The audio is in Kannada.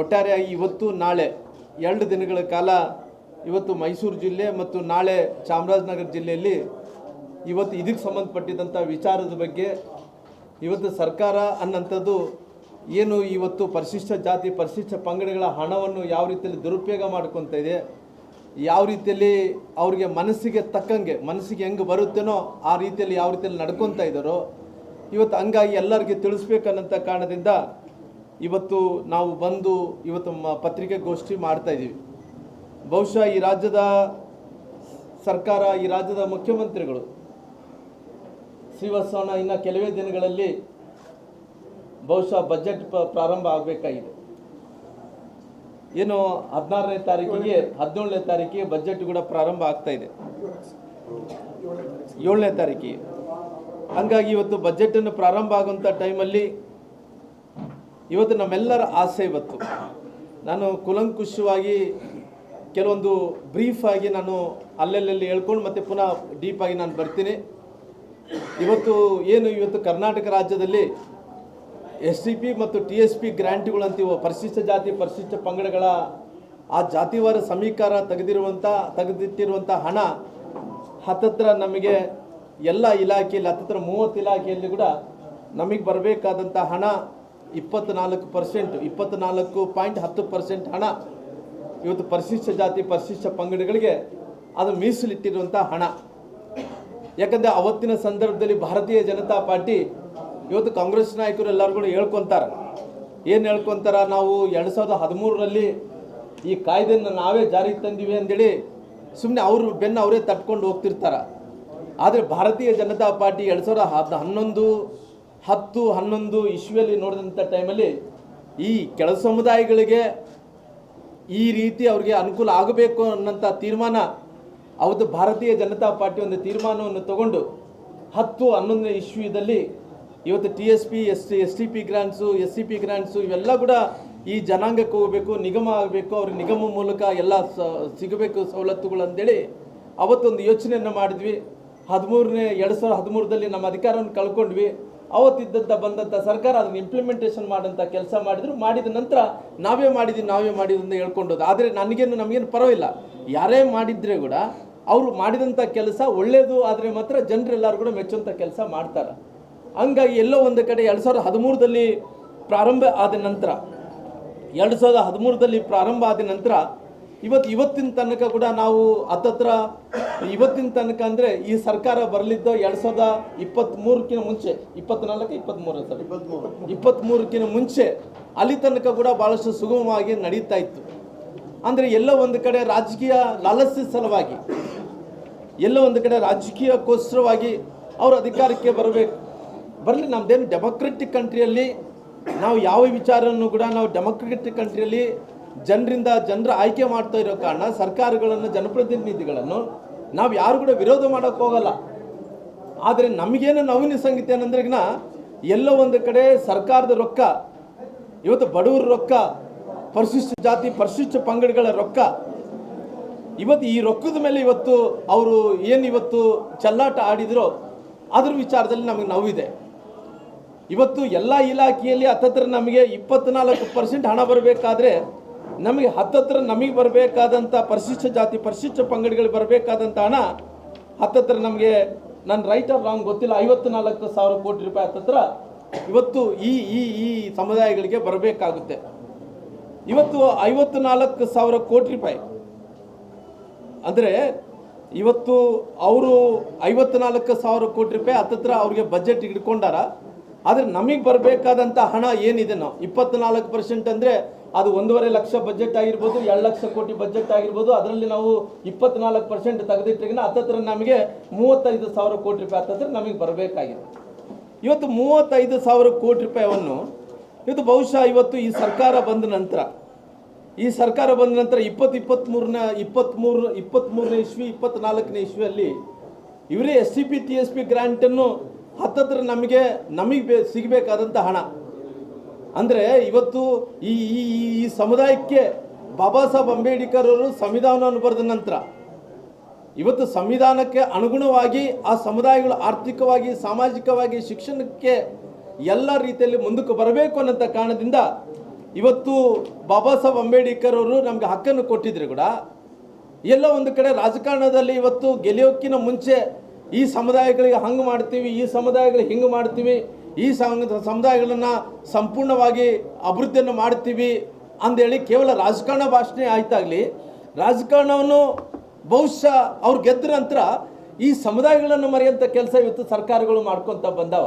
ಒಟ್ಟಾರೆಯಾಗಿ ಇವತ್ತು, ನಾಳೆ, ಎರಡು ದಿನಗಳ ಕಾಲ ಇವತ್ತು ಮೈಸೂರು ಜಿಲ್ಲೆ ಮತ್ತು ನಾಳೆ ಚಾಮರಾಜನಗರ ಜಿಲ್ಲೆಯಲ್ಲಿ ಇವತ್ತು ಇದಕ್ಕೆ ಸಂಬಂಧಪಟ್ಟಿದ್ದಂಥ ವಿಚಾರದ ಬಗ್ಗೆ ಇವತ್ತು ಸರ್ಕಾರ ಅನ್ನಂಥದ್ದು ಏನು ಇವತ್ತು ಪರಿಶಿಷ್ಟ ಜಾತಿ, ಪರಿಶಿಷ್ಟ ಪಂಗಡಗಳ ಹಣವನ್ನು ಯಾವ ರೀತಿಯಲ್ಲಿ ದುರುಪಯೋಗ ಮಾಡ್ಕೊತ ಇದೆ, ಯಾವ ರೀತಿಯಲ್ಲಿ ಅವ್ರಿಗೆ ಮನಸ್ಸಿಗೆ ತಕ್ಕಂಗೆ, ಮನಸ್ಸಿಗೆ ಹೆಂಗೆ ಬರುತ್ತೇನೋ ಆ ರೀತಿಯಲ್ಲಿ ಯಾವ ರೀತಿಯಲ್ಲಿ ನಡ್ಕೊತಾ ಇದ್ದಾರೋ, ಇವತ್ತು ಹಂಗಾಗಿ ಎಲ್ಲರಿಗೆ ತಿಳಿಸ್ಬೇಕನ್ನಂಥ ಕಾರಣದಿಂದ ಇವತ್ತು ನಾವು ಬಂದು ಇವತ್ತು ಪತ್ರಿಕಾಗೋಷ್ಠಿ ಮಾಡ್ತಾ ಇದ್ದೀವಿ. ಬಹುಶಃ ಈ ರಾಜ್ಯದ ಸರ್ಕಾರ, ಈ ರಾಜ್ಯದ ಮುಖ್ಯಮಂತ್ರಿಗಳು ಶ್ರೀವತ್ಸವನ ಇನ್ನು ಕೆಲವೇ ದಿನಗಳಲ್ಲಿ ಬಹುಶಃ ಬಜೆಟ್ ಪ್ರಾರಂಭ ಆಗಬೇಕಾಗಿದೆ. ಏನು ಹದಿನಾರನೇ ತಾರೀಕಿಗೆ, ಹದಿನೇಳನೇ ತಾರೀಕಿಗೆ ಬಜೆಟ್ ಕೂಡ ಪ್ರಾರಂಭ ಆಗ್ತಾ ಇದೆ. ಏಳನೇ ತಾರೀಕಿಗೆ. ಹಂಗಾಗಿ ಇವತ್ತು ಬಜೆಟನ್ನು ಪ್ರಾರಂಭ ಆಗುವಂಥ ಟೈಮಲ್ಲಿ ಇವತ್ತು ನಮ್ಮೆಲ್ಲರ ಆಸೆ ಇವತ್ತು. ನಾನು ಕುಲಂಕುಷವಾಗಿ ಕೆಲವೊಂದು ಬ್ರೀಫ್ ಆಗಿ ನಾನು ಅಲ್ಲೆಲ್ಲೆಲ್ಲಿ ಹೇಳ್ಕೊಂಡು ಮತ್ತೆ ಪುನಃ ಡೀಪ್ ಆಗಿ ನಾನು ಬರ್ತೀನಿ. ಇವತ್ತು ಏನು ಇವತ್ತು ಕರ್ನಾಟಕ ರಾಜ್ಯದಲ್ಲಿ ಎಸ್ ಸಿ ಪಿ ಮತ್ತು ಟಿ ಎಸ್ ಪಿ ಗ್ರ್ಯಾಂಟ್ಗಳು ಅಂತೀವೋ ಪರಿಶಿಷ್ಟ ಜಾತಿ, ಪರಿಶಿಷ್ಟ ಪಂಗಡಗಳ ಆ ಜಾತಿವಾರ ಸಮೀಕಾರ ತೆಗೆದಿರುವಂಥ ತೆಗೆದಿಟ್ಟಿರುವಂಥ ಹಣ ಹತ್ತತ್ರ ನಮಗೆ ಎಲ್ಲ ಇಲಾಖೆಯಲ್ಲಿ, ಹತ್ತತ್ರ ಮೂವತ್ತು ಇಲಾಖೆಯಲ್ಲಿ ಕೂಡ ನಮಗೆ ಬರಬೇಕಾದಂಥ ಹಣ ಇಪ್ಪತ್ತ್ನಾಲ್ಕು ಪರ್ಸೆಂಟ್ ಇಪ್ಪತ್ತ್ನಾಲ್ಕು ಪಾಯಿಂಟ್ ಹತ್ತು ಪರ್ಸೆಂಟ್ ಹಣ. ಇವತ್ತು ಪರಿಶಿಷ್ಟ ಜಾತಿ, ಪರಿಶಿಷ್ಟ ಪಂಗಡಗಳಿಗೆ ಅದು ಮೀಸಲಿಟ್ಟಿರುವಂಥ ಹಣ. ಯಾಕಂದರೆ ಅವತ್ತಿನ ಸಂದರ್ಭದಲ್ಲಿ ಭಾರತೀಯ ಜನತಾ ಪಾರ್ಟಿ ಇವತ್ತು ಕಾಂಗ್ರೆಸ್ ನಾಯಕರು ಎಲ್ಲರೂ ಕೂಡ ಹೇಳ್ಕೊತಾರೆ. ಏನು ಹೇಳ್ಕೊತಾರ? ನಾವು ಎರಡು ಸಾವಿರದ ಹದಿಮೂರರಲ್ಲಿ ಈ ಕಾಯ್ದೆಯನ್ನು ನಾವೇ ಜಾರಿಗೆ ತಂದಿವಿ ಅಂತೇಳಿ ಸುಮ್ಮನೆ ಅವರು ಬೆನ್ನು ಅವರೇ ತಟ್ಕೊಂಡು ಹೋಗ್ತಿರ್ತಾರೆ. ಆದರೆ ಭಾರತೀಯ ಜನತಾ ಪಾರ್ಟಿ ಎರಡು ಸಾವಿರದ ಹದ್ ಹನ್ನೊಂದು ಹತ್ತು, ಹನ್ನೊಂದು ಇಶ್ವಿಯಲ್ಲಿ ನೋಡಿದಂಥ ಟೈಮಲ್ಲಿ ಈ ಕೆಳ ಸಮುದಾಯಗಳಿಗೆ ಈ ರೀತಿ ಅವ್ರಿಗೆ ಅನುಕೂಲ ಆಗಬೇಕು ಅನ್ನೋಂಥ ತೀರ್ಮಾನ ಅವತ್ತು ಭಾರತೀಯ ಜನತಾ ಪಾರ್ಟಿ ಒಂದು ತೀರ್ಮಾನವನ್ನು ತಗೊಂಡು ಹತ್ತು, ಹನ್ನೊಂದನೇ ಇಶ್ವಿದಲ್ಲಿ ಇವತ್ತು T S P, S S T P grants S C P grants ಇವೆಲ್ಲ ಕೂಡ ಈ ಜನಾಂಗಕ್ಕೆ ಹೋಗಬೇಕು, ನಿಗಮ ಆಗಬೇಕು ಅವ್ರ ನಿಗಮ ಮೂಲಕ ಎಲ್ಲ ಸಿಗಬೇಕು ಸವಲತ್ತುಗಳು ಅಂತೇಳಿ ಅವತ್ತೊಂದು ಯೋಚನೆಯನ್ನು ಮಾಡಿದ್ವಿ. ಹದಿಮೂರನೇ, ಎರಡು ಸಾವಿರದ ಹದಿಮೂರರಲ್ಲಿ ನಮ್ಮ ಅಧಿಕಾರವನ್ನು ಕಳ್ಕೊಂಡ್ವಿ. ಅವತ್ತಿದ್ದಂಥ ಬಂದಂಥ ಸರ್ಕಾರ ಅದನ್ನು ಇಂಪ್ಲಿಮೆಂಟೇಷನ್ ಮಾಡೋಂಥ ಕೆಲಸ ಮಾಡಿದ್ರು. ಮಾಡಿದ ನಂತರ ನಾವೇ ಮಾಡಿದ್ದೀವಿ ನಾವೇ ಮಾಡಿದ್ವಿ ಅಂತ ಹೇಳ್ಕೊಂಡೋದು ಆದರೆ ನನಗೇನು, ನಮಗೇನು ಪರವಾಗಿಲ್ಲ. ಯಾರೇ ಮಾಡಿದ್ರೆ ಕೂಡ ಅವರು ಮಾಡಿದಂಥ ಕೆಲಸ ಒಳ್ಳೆಯದು ಆದರೆ ಮಾತ್ರ ಜನರೆಲ್ಲರೂ ಕೂಡ ಮೆಚ್ಚುವಂಥ ಕೆಲಸ ಮಾಡ್ತಾರೆ. ಹಂಗಾಗಿ ಎಲ್ಲೋ ಒಂದು ಕಡೆ ಎರಡು ಸಾವಿರದ ಹದಿಮೂರರಲ್ಲಿ ಪ್ರಾರಂಭ ಆದ ನಂತರ, ಎರಡು ಸಾವಿರದ ಹದಿಮೂರರಲ್ಲಿ ಪ್ರಾರಂಭ ಆದ ನಂತರ ಇವತ್ತು ಇವತ್ತಿನ ತನಕ ಕೂಡ ನಾವು ಹತ್ತತ್ರ ಇವತ್ತಿನ ತನಕ ಅಂದರೆ ಈ ಸರ್ಕಾರ ಬರಲಿದ್ದ ಎರಡು ಸಾವಿರದ ಇಪ್ಪತ್ತ್ಮೂರಕ್ಕಿಂತ ಮುಂಚೆ ಇಪ್ಪತ್ನಾಲ್ಕು ಇಪ್ಪತ್ತ್ಮೂರು ಸರ್ ಇಪ್ಪತ್ತ್ಮೂರಕ್ಕಿಂತ ಮುಂಚೆ ಅಲ್ಲಿ ತನಕ ಕೂಡ ಭಾಳಷ್ಟು ಸುಗಮವಾಗಿ ನಡೀತಾ ಇತ್ತು. ಅಂದರೆ ಎಲ್ಲ ಒಂದು ಕಡೆ ರಾಜಕೀಯ ಲಾಲಸ್ಯ ಸಲುವಾಗಿ ಎಲ್ಲ ಒಂದು ಕಡೆ ರಾಜಕೀಯಕ್ಕೋಸ್ಕರವಾಗಿ ಅವರು ಅಧಿಕಾರಕ್ಕೆ ಬರಬೇಕು. ಬರಲಿ ನಮ್ಮದೇನು ಡೆಮೊಕ್ರೆಟಿಕ್ ಕಂಟ್ರಿಯಲ್ಲಿ ನಾವು ಯಾವ ವಿಚಾರವನ್ನು ಕೂಡ ನಾವು ಡೆಮೊಕ್ರೆಟಿಕ್ ಕಂಟ್ರಿಯಲ್ಲಿ ಜನರಿಂದ ಜನರ ಆಯ್ಕೆ ಮಾಡ್ತಾ ಇರೋ ಕಾರಣ ಸರ್ಕಾರಗಳನ್ನು ಜನಪ್ರತಿನಿಧಿಗಳನ್ನು ನಾವು ಯಾರು ಕೂಡ ವಿರೋಧ ಮಾಡೋಕೆ ಹೋಗಲ್ಲ. ಆದರೆ ನಮಗೇನು ನವೀನ ಸಂಗೀತ ಏನಂದ್ರೆಗಿನ ಎಲ್ಲೋ ಒಂದು ಕಡೆ ಸರ್ಕಾರದ ರೊಕ್ಕ, ಇವತ್ತು ಬಡವರ ರೊಕ್ಕ, ಪರಿಶಿಷ್ಟ ಜಾತಿ, ಪರಿಶಿಷ್ಟ ಪಂಗಡಗಳ ರೊಕ್ಕ, ಇವತ್ತು ಈ ರೊಕ್ಕದ ಮೇಲೆ ಇವತ್ತು ಅವರು ಏನು ಇವತ್ತು ಚಲ್ಲಾಟ ಆಡಿದ್ರೋ ಅದ್ರ ವಿಚಾರದಲ್ಲಿ ನಮಗೆ ನೋವಿದೆ. ಇವತ್ತು ಎಲ್ಲ ಇಲಾಖೆಯಲ್ಲಿ ಹತ್ತತ್ರ ನಮಗೆ ಇಪ್ಪತ್ನಾಲ್ಕು ಪರ್ಸೆಂಟ್ ಹಣ ಬರಬೇಕಾದ್ರೆ ನಮಗೆ ಹತ್ತತ್ರ ನಮಗೆ ಬರಬೇಕಾದಂಥ ಪರಿಶಿಷ್ಟ ಜಾತಿ, ಪರಿಶಿಷ್ಟ ಪಂಗಡಗಳಿಗೆ ಬರಬೇಕಾದಂಥ ಹಣ ಹತ್ತತ್ರ ನಮಗೆ ನನ್ನ ರೈಟ್ ಆರ್ ರಾಂಗ್ ಗೊತ್ತಿಲ್ಲ. ಐವತ್ತು ನಾಲ್ಕು ಸಾವಿರ ಕೋಟಿ ರೂಪಾಯಿ ಹತ್ತತ್ರ ಇವತ್ತು ಈ ಈ ಈ ಸಮುದಾಯಗಳಿಗೆ ಬರಬೇಕಾಗುತ್ತೆ. ಇವತ್ತು ಐವತ್ತು ನಾಲ್ಕು ಸಾವಿರ ಕೋಟಿ ರೂಪಾಯಿ. ಅಂದರೆ ಇವತ್ತು ಅವರು ಐವತ್ತು ನಾಲ್ಕು ಸಾವಿರ ಕೋಟಿ ರೂಪಾಯಿ ಹತ್ತತ್ರ ಅವ್ರಿಗೆ ಬಜೆಟ್ ಹಿಡ್ಕೊಂಡಾರ ಆದರೆ ನಮಗೆ ಬರಬೇಕಾದಂಥ ಹಣ ಏನಿದೆ ನಾವು? ಇಪ್ಪತ್ನಾಲ್ಕು ಪರ್ಸೆಂಟ್ ಅಂದರೆ ಅದು ಒಂದೂವರೆ ಲಕ್ಷ ಬಜೆಟ್ ಆಗಿರ್ಬೋದು, ಎರಡು ಲಕ್ಷ ಕೋಟಿ ಬಜೆಟ್ ಆಗಿರ್ಬೋದು, ಅದರಲ್ಲಿ ನಾವು ಇಪ್ಪತ್ನಾಲ್ಕು ಪರ್ಸೆಂಟ್ ತೆಗೆದಿಟ್ಟಿಗಿನ ಹತ್ತತ್ರ ನಮಗೆ ಮೂವತ್ತೈದು ಸಾವಿರ ಕೋಟಿ ರೂಪಾಯಿ ಹತ್ತತ್ರ ನಮಗೆ ಬರಬೇಕಾಗಿದೆ. ಇವತ್ತು ಮೂವತ್ತೈದು ಸಾವಿರ ಕೋಟಿ ರೂಪಾಯಿಯನ್ನು ಇವತ್ತು ಬಹುಶಃ ಇವತ್ತು ಈ ಸರ್ಕಾರ ಬಂದ ನಂತರ, ಈ ಸರ್ಕಾರ ಬಂದ ನಂತರ ಇಪ್ಪತ್ತು ಇಪ್ಪತ್ತ್ಮೂರನ ಇಪ್ಪತ್ತ್ಮೂರು ಇಪ್ಪತ್ತ್ಮೂರನೇ ಇಸ್ವಿ ಇಪ್ಪತ್ತ್ನಾಲ್ಕನೇ ಇಸ್ವಿಯಲ್ಲಿ ಇವರೇ S C P T S P ಗ್ರ್ಯಾಂಟನ್ನು ಹತ್ತತ್ರ ನಮಗೆ ನಮಗೆ ಬೇ ಸಿಗಬೇಕಾದಂಥ ಹಣ. ಅಂದರೆ ಇವತ್ತು ಈ ಈ, ಈ- ಸಮುದಾಯಕ್ಕೆ ಬಾಬಾ ಸಾಹೇಬ್ ಅಂಬೇಡ್ಕರ್ ಅವರು ಸಂವಿಧಾನವನ್ನು ಬರೆದ ನಂತರ. ಇವತ್ತು ಸಂವಿಧಾನಕ್ಕೆ ಅನುಗುಣವಾಗಿ ಆ ಸಮುದಾಯಗಳು ಆರ್ಥಿಕವಾಗಿ, ಸಾಮಾಜಿಕವಾಗಿ, ಶಿಕ್ಷಣಕ್ಕೆ ಎಲ್ಲ ರೀತಿಯಲ್ಲಿ ಮುಂದಕ್ಕೆ ಬರಬೇಕು ಅನ್ನೋಂಥ ಕಾರಣದಿಂದ ಇವತ್ತು ಬಾಬಾ ಸಾಹೇಬ್ ಅಂಬೇಡ್ಕರ್ ಅವರು ನಮಗೆ ಹಕ್ಕನ್ನು ಕೊಟ್ಟಿದ್ರು ಕೂಡ. ಎಲ್ಲೋ ಒಂದು ಕಡೆ ರಾಜಕಾರಣದಲ್ಲಿ ಇವತ್ತು ಗೆಲೆಯೋಕ್ಕಿಂತ ಮುಂಚೆ ಈ ಸಮುದಾಯಗಳಿಗೆ ಹಂಗೆ ಮಾಡ್ತೀವಿ, ಈ ಸಮುದಾಯಗಳಿಗೆ ಹಿಂಗೆ ಮಾಡ್ತೀವಿ ಈ ಸಮುದಾಯಗಳನ್ನು ಸಂಪೂರ್ಣವಾಗಿ ಅಭಿವೃದ್ಧಿಯನ್ನು ಮಾಡ್ತೀವಿ ಅಂದೇಳಿ ಕೇವಲ ರಾಜಕಾರಣ ಭಾಷಣೆ ಆಯ್ತಾಗಲಿ, ರಾಜಕಾರಣವನ್ನು ಬಹುಶಃ ಅವ್ರು ಗೆದ್ದ ನಂತರ ಈ ಸಮುದಾಯಗಳನ್ನು ಮರೆಯುವಂಥ ಕೆಲಸ ಇವತ್ತು ಸರ್ಕಾರಗಳು ಮಾಡ್ಕೊತ ಬಂದಾವ.